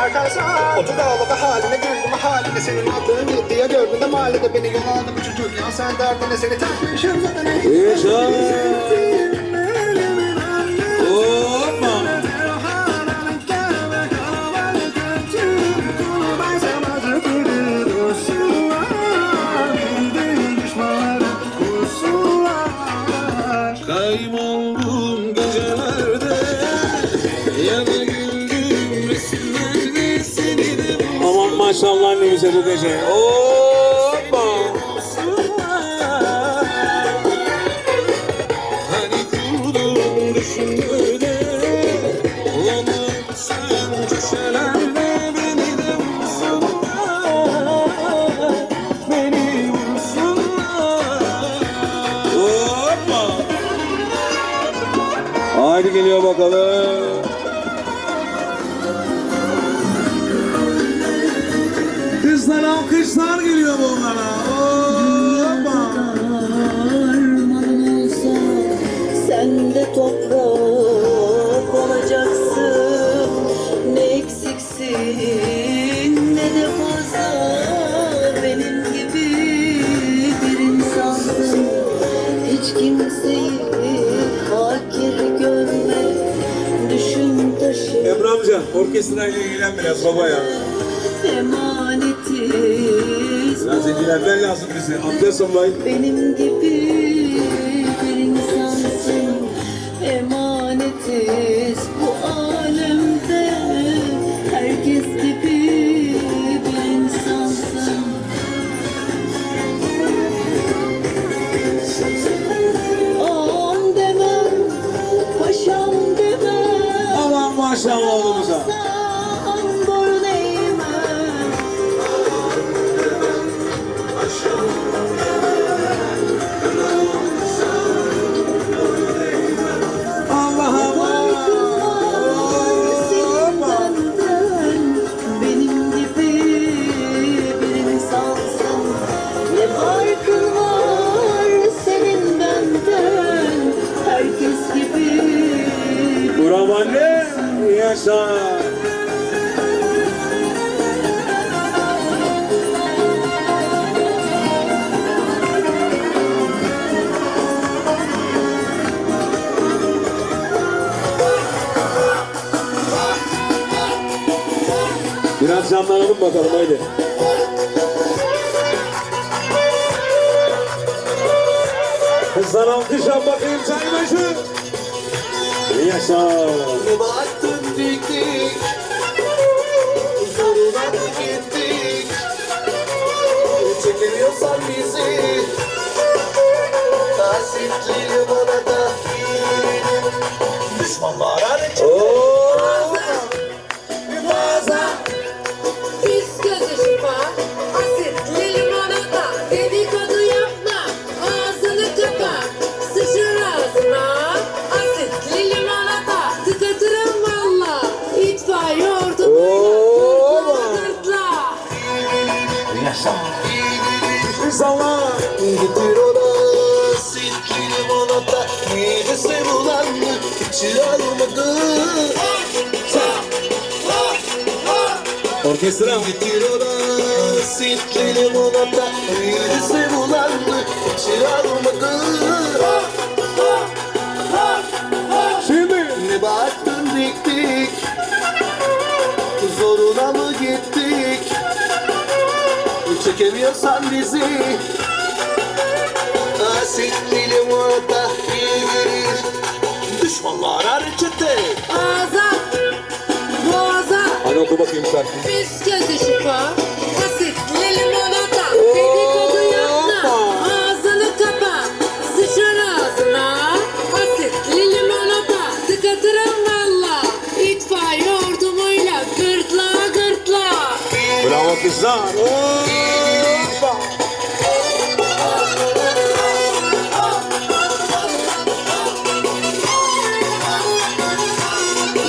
bakarsan Otur ağlama haline güldüm haline Senin attığın gitti ya gördün de mahallede Beni yol aldı bu çocuk ya sen derdine Seni takmışım zaten. Hoppa. Ne güzel ödece. Hoppa. Hani kurdum düşünmede Ulanıp sen köşelerde Beni de vursunlar Beni vursunlar Hoppa Haydi geliyor bakalım alkışlar geliyor bunlara Hoppa. Olsa sen de toprak olacaksın. Ne eksiksin ne de fazla. Benim gibi bir insansın. Hiç kimseyi hakir görme. Düşün taşı. Emre amca orkestrayla ilgilen biraz baba ya. İlgilenmen lazım bize. Amcasın bay. Benim gibi bir insansın. Emanetiz bu alemde. Herkes gibi bir insansın. Ağam demem, paşam demem. Aman maşallah canlanalım bakalım haydi. Kızlar alkış yap bakayım saymışım. Yaşa. Baktın diktik Zoruna mı gittik Çekemiyorsan bizi Nasipli bana da Orkestra. Getir ona Silkli limonata Midesi bulandı içi almadı. Şimdi. Ne baktın diktik? Zoruna mı gittik? Çekemiyorsan bizi. Asitli limonata iyi gelir Düşmanlar oku bakayım şarkı. pis gözü şifa, limonata, dedikodu yapma, ağzını kapa, sıçır ağzına, limonata, tıkatırım valla, itfaiye ordumuyla, gırtla gırtla. Bravo kızlar. Hoppa.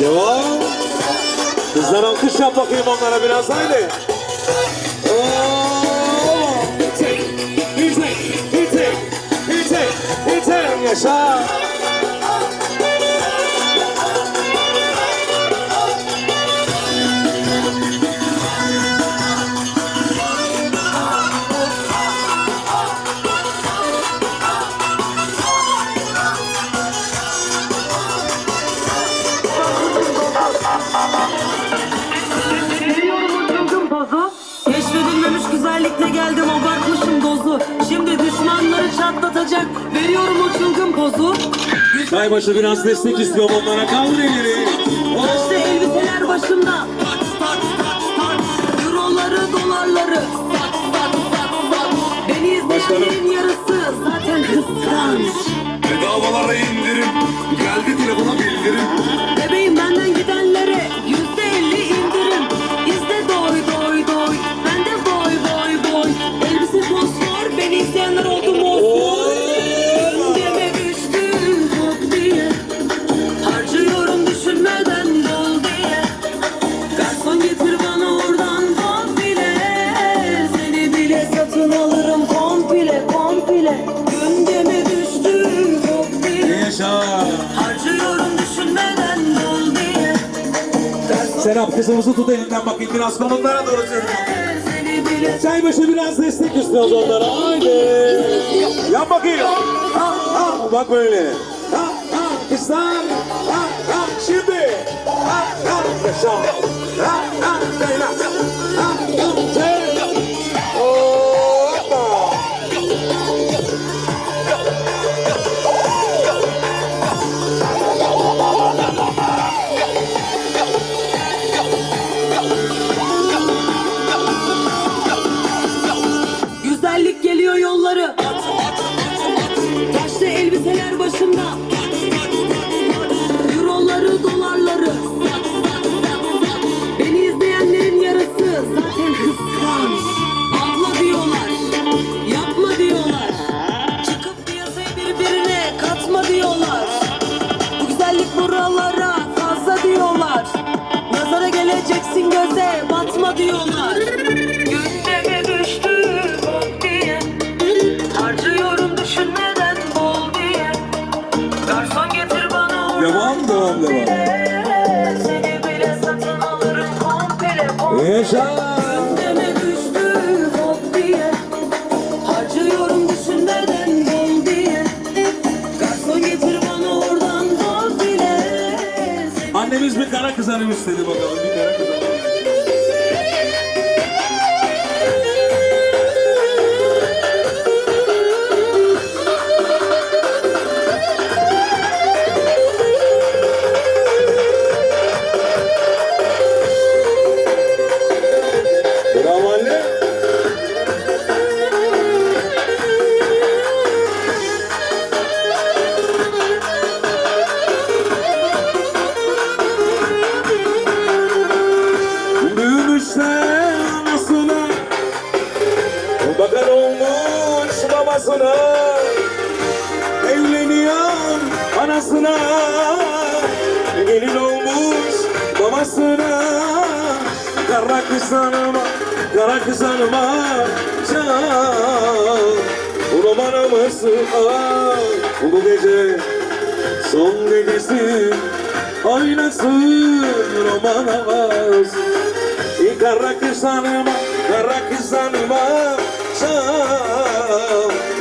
Devam. Kızlar alkış yap bakayım onlara biraz haydi. Yaşa. Geldim abartmışım dozu. Şimdi düşmanları çatlatacak. Veriyorum o çılgın pozu. Saybaşı biraz destek istiyorum onlara. Kaldır elleri. İşte elbiseler başımda. Euroları dolarları. Sat sat sat sat. Beni Başkanım. izleyenlerin yarısı zaten kıskanç. Bedavalara indirim. Geldi telefona bildirim. Bebeğim benden gidenlere Serap kızımızı tut elinden bakayım biraz konuklara doğru sür. Seni bile Çaybaşı biraz destek istiyoruz onlara. Haydi. Yap bakayım. Ha, ha, bak böyle. Ha, ha, kızlar. Ha, ha, şimdi. Ha, ha, yaşa. Ha, ha. Ha, ha, oradan bol bile Annemiz bir kara kızarım istedi bakalım. Bir kara kızarım. Babasına Evleniyor anasına. Gelin olmuş babasına. Kara kız hanıma, kara kız hanıma Çal. Roman mısın ah, bu gece Son gecesi oynasın roman havası Kara kız hanıma, kara kız hanıma Çal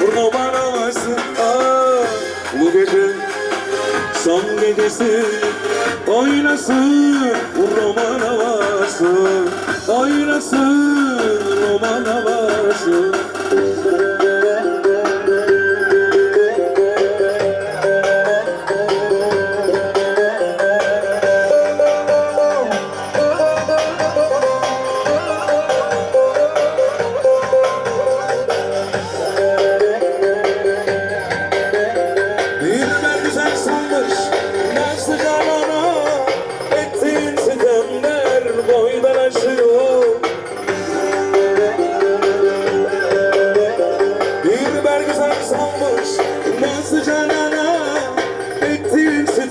roman havası ah, Bu gece son gecesi Oynasın. Roman havası Oynasın. Roman havası Dilber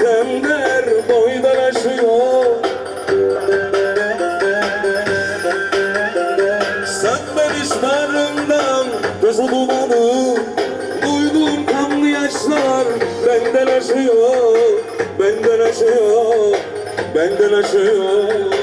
Sitemler boydan aşıyor. Sen ben işlerimden gözü dumanı Duyduğum kanlı yaşlar. Benden aşıyor Benden aşıyor Benden aşıyor